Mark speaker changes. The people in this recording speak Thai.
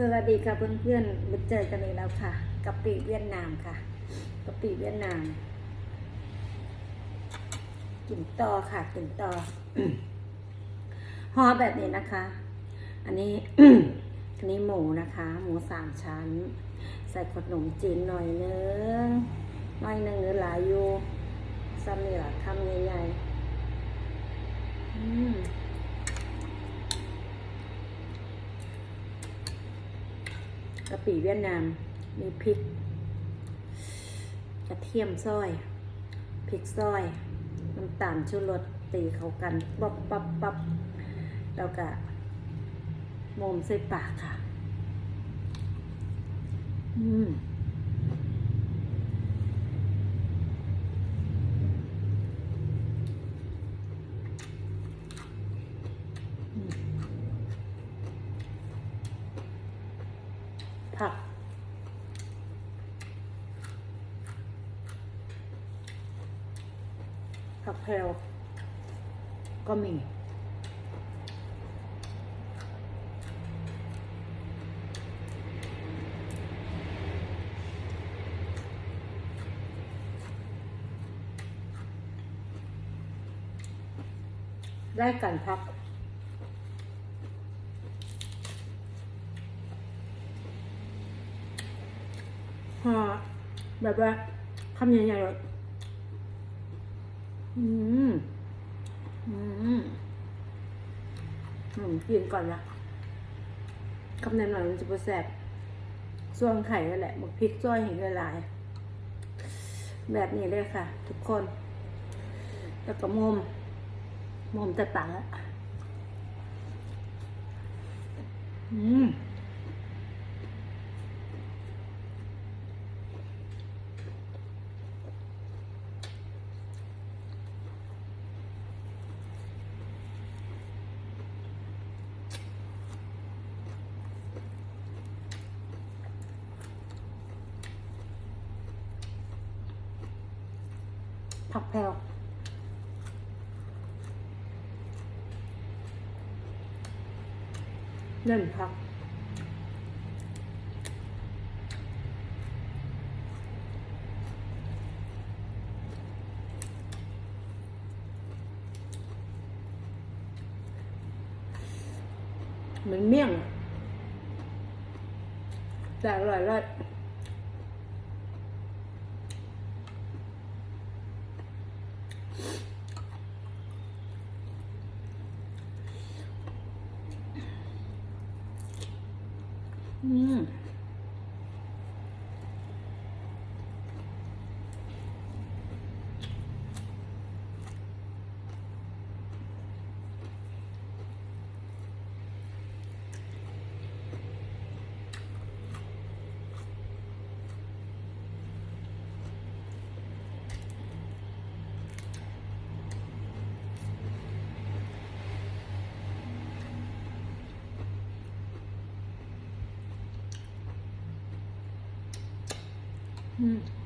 Speaker 1: สวัสดีค่ะเพื่อนๆมาเจอกันอีกแล้วค่ะกะปิเวียดนามค่ะกะปิเวียดนามกลิ่นตอค่ะกลิ่นตอห่อแบบนี้นะคะ อันนี้อันนี้หมูนะคะ หมูสามชั้น ใส่ขนมจีนหน่อยนึงหน่อยนึงหรือหลายอยู่ซ้ำนี่ล่ะคำใหญ่ๆอืม กะปิเวียดนาม มีพริก กระเทียมซอย พริกซอย น้ำตาลชูรสตีเขากันปับปับปับแล้วก็มมใส่ปากค่ะ อืม ผัก ผักแพรวก็มีได้กันพัก ห่อแบบว่าคำใหญ่ๆเลยอืม อืมผมกินก่อนนะคำใหญ่หน่อยมันจะปรแสบส่วนไข่นั่นแหละหมกพริกจ้อยเห็นละลาย แบบนี้เลยค่ะ ทุกคน แล้วก็มุมมุมแต่ปากอะอืม ผักแพรวเล่นผักเหมือนเมี่ยงแต่อร่อยเลย อื มอืม